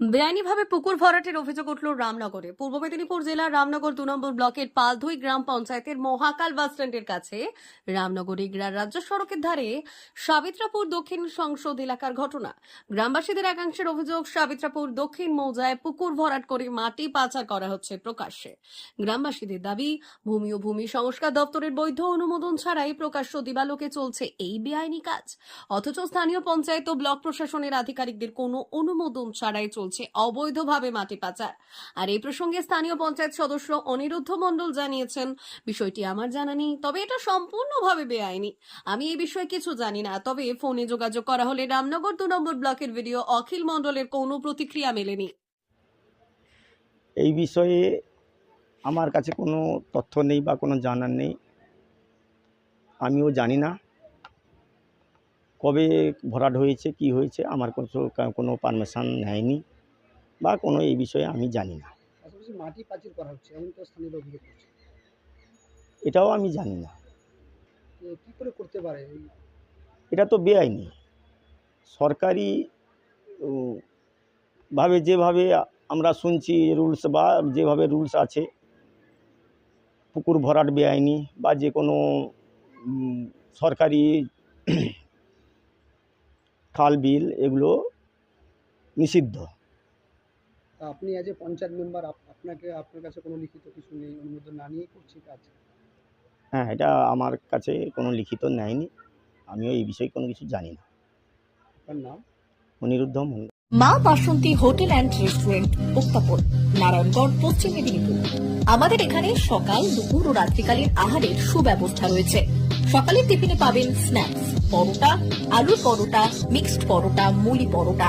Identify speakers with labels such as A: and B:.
A: বেআইনিভাবে পুকুর ভরাটের অভিযোগ উঠল রামনগরে। পূর্ব মেদিনীপুর জেলার রামনগর দু নম্বর ব্লকের পালধুই গ্রাম পঞ্চায়েতের মহাকাল বাস স্ট্যান্ডের কাছে রামনগর ইগড়া রাজ্য সড়কের ধারে সাবিত্রাপুর দক্ষিণ সংসদ এলাকার ঘটনা। গ্রামবাসীদের একাংশের অভিযোগ, সাবিত্রাপুর দক্ষিণ মৌজায় পুকুর ভরাট করে মাটি পাচার করা হচ্ছে প্রকাশ্যে। গ্রামবাসীদের দাবি, ভূমি ও ভূমি সংস্কার দপ্তরের বৈধ অনুমোদন ছাড়াই প্রকাশ্য দিবালোকে চলছে এই বেআইনি কাজ। অথচ স্থানীয় পঞ্চায়েত ও ব্লক প্রশাসনের আধিকারিকদের কোনো অনুমোদন ছাড়াই চলছে অবৈধভাবে মাটি পাচার। আর এই প্রসঙ্গে স্থানীয় পঞ্চায়েত সদস্য অনিরুদ্ধ মণ্ডল জানিয়েছেন, বিষয়টি আমার জানা নেই, তবে এটা সম্পূর্ণভাবে বেআইনি। আমি এই বিষয়ে কিছু জানি না, তবে ফোনে যোগাযোগ করা হলে রামনগর দু নম্বর ব্লকের ভিডিও অখিল মণ্ডলের কোনো প্রতিক্রিয়া মেলেনি।
B: এই বিষয়ে আমার কাছে কোনো তথ্য নেই বা কোনো জানার নেই। আমিও জানি না কবে ভরাট হয়েছে, কি হয়েছে, আমার কোনো কোনো পারমিশন নেয়নি। বা কোনো এই বিষয়ে আমি জানি না।
C: মাটি পাচির করা হচ্ছে এমন তো স্থানীয়রা অভিযোগ করছে।
B: এটাও আমি জানি না।
C: কি করে করতে পারে?
B: এটা তো বেআইনি। সরকারি ভাবে যেভাবে আমরা শুনছি রুলস বা যেভাবে রুলস আছে পুকুর ভরাট বেআইনি বা যে কোনো সরকারি খাল বিল এগুলো নিষিদ্ধ।
C: তা আপনি আজ পঞ্চায়েত মেম্বার আপনাকে আপনার কাছে কোনো লিখিত কিছু নেই অনুমোদন না নিয়ে করছি কাজ?
B: হ্যাঁ এটা আমার কাছে কোনো লিখিত নেয়নি। আমিও এই বিষয়ে কোনো কিছু জানি না।
C: আপনার নাম?
B: Aniruddha Mondal.
D: Maa Basanti hotel and restaurant উত্তাপন Narayangarh Paschim Medinipur. আমাদের এখানে সকাল দুপুর ও রাত্রিকালীন আহারের সুব্যবস্থা রয়েছে। সকালের টিফিনে পাবেন স্ন্যাক্স পরোটা আলুর পরোটা মিক্সড পরোটা মুলি পরোটা।